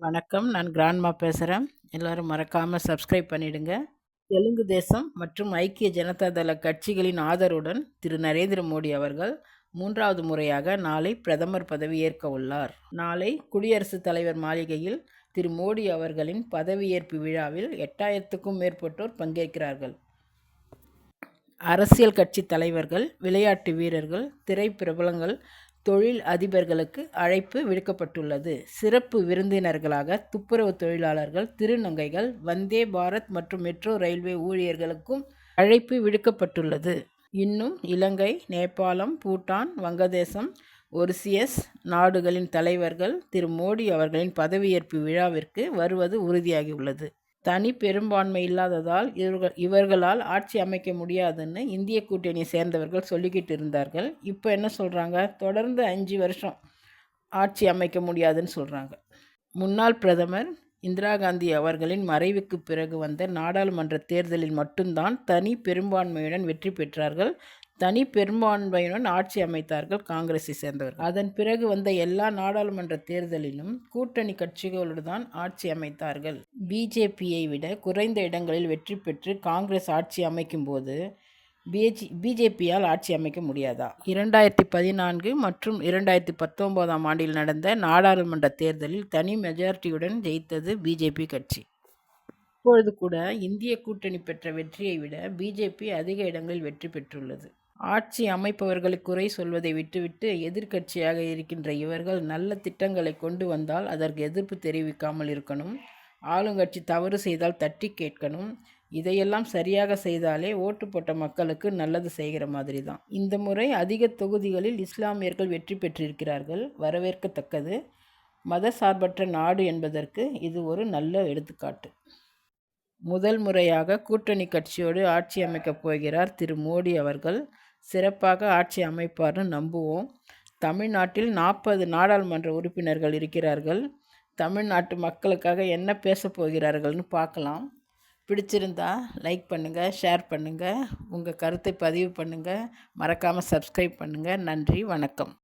வணக்கம். நான் கிராண்ட்மா பேசுகிறேன் எல்லோரும் மறக்காமல் சப்ஸ்கிரைப் பண்ணிவிடுங்க தெலுங்கு தேசம் மற்றும் ஐக்கிய ஜனதா தள கட்சிகளின் ஆதரவுடன் திரு. நரேந்திர மோடி அவர்கள் மூன்றாவது முறையாக நாளை பிரதமர் பதவியேற்க உள்ளார். நாளை குடியரசுத் தலைவர் மாளிகையில் திரு. மோடி அவர்களின் பதவியேற்பு விழாவில் எட்டாயிரத்துக்கும் மேற்பட்டோர் பங்கேற்கிறார்கள். அரசியல் கட்சி தலைவர்கள் விளையாட்டு வீரர்கள் திரைப்பிரபலங்கள் தொழில் அதிபர்களுக்கு அழைப்பு விடுக்கப்பட்டுள்ளது. சிறப்பு விருந்தினர்களாக துப்புரவு தொழிலாளர்கள் திருநங்கைகள் வந்தே பாரத் மற்றும் மெட்ரோ ரயில்வே ஊழியர்களுக்கும் அழைப்பு விடுக்கப்பட்டுள்ளது. இன்னும் இலங்கை நேபாளம் பூட்டான் வங்கதேசம் ஒரிசியஸ் நாடுகளின் தலைவர்கள் திரு மோடி அவர்களின் பதவியேற்பு விழாவிற்கு வருவது உறுதியாகியுள்ளது. தனி பெரும்பான்மை இல்லாததால் இவர்கள் இவர்களால் ஆட்சி அமைக்க முடியாதுன்னு இந்திய கூட்டணியை சேர்ந்தவர்கள் சொல்லிக்கிட்டு இருந்தார்கள். இப்போ என்ன சொல்கிறாங்க தொடர்ந்து அஞ்சு வருஷம் ஆட்சி அமைக்க முடியாதுன்னு சொல்கிறாங்க முன்னாள் பிரதமர் இந்திரா காந்தி அவர்களின் மறைவுக்கு பிறகு வந்த நாடாளுமன்ற தேர்தலில் மட்டும்தான் தனி பெரும்பான்மையுடன் வெற்றி பெற்றார்கள். தனி பெரும்பான்மையுடன் ஆட்சி அமைத்தார்கள் காங்கிரஸை சேர்ந்தவர் அதன் பிறகு வந்த எல்லா நாடாளுமன்ற தேர்தலிலும் கூட்டணி கட்சிகளோடு தான் ஆட்சி அமைத்தார்கள். பிஜேபியை விட குறைந்த இடங்களில் வெற்றி பெற்று காங்கிரஸ் ஆட்சி அமைக்கும் போது பிஜி பிஜேபியால் ஆட்சி அமைக்க முடியாதா? இரண்டாயிரத்தி பதினான்கு மற்றும் இரண்டாயிரத்தி பத்தொம்போதாம் ஆண்டில் நடந்த நாடாளுமன்ற தேர்தலில் தனி மெஜாரிட்டியுடன் ஜெயித்தது பிஜேபி கட்சி. இப்பொழுது கூட இந்திய கூட்டணி பெற்ற வெற்றியை விட பிஜேபி அதிக இடங்களில் வெற்றி பெற்றுள்ளது. ஆட்சி அமைப்பவர்களை குறை சொல்வதை விட்டுவிட்டு எதிர்க்கட்சியாக இருக்கின்ற இவர்கள் நல்ல திட்டங்களை கொண்டு வந்தால் அதற்கு எதிர்ப்பு தெரிவிக்காமல் இருக்கணும். ஆளுங்கட்சி தவறு செய்தால் தட்டி கேட்கணும். இதையெல்லாம் சரியாக செய்தாலே ஓட்டு போட்ட மக்களுக்கு நல்லது செய்கிற மாதிரி தான் இந்த முறை அதிக தொகுதிகளில் இஸ்லாமியர்கள் வெற்றி பெற்றிருக்கிறார்கள். வரவேற்கத்தக்கது. மத சார்பற்ற நாடு என்பதற்கு இது ஒரு நல்ல எடுத்துக்காட்டு. முதல் முறையாக கூட்டணி கட்சியோடு ஆட்சி அமைக்கப் போகிறார் திரு மோடி அவர்கள். சிறப்பாக ஆட்சி அமைப்பார்னு நம்புவோம். தமிழ்நாட்டில் நாற்பது நாடாளுமன்ற உறுப்பினர்கள் இருக்கிறார்கள். தமிழ்நாட்டு மக்களுக்காக என்ன பேச போகிறார்கள்னு பார்க்கலாம். பிடிச்சிருந்தா லைக் பண்ணுங்கள் ஷேர் பண்ணுங்கள் உங்கள் கருத்தை பதிவு பண்ணுங்கள் மறக்காமல் சப்ஸ்கிரைப் பண்ணுங்கள் நன்றி வணக்கம்.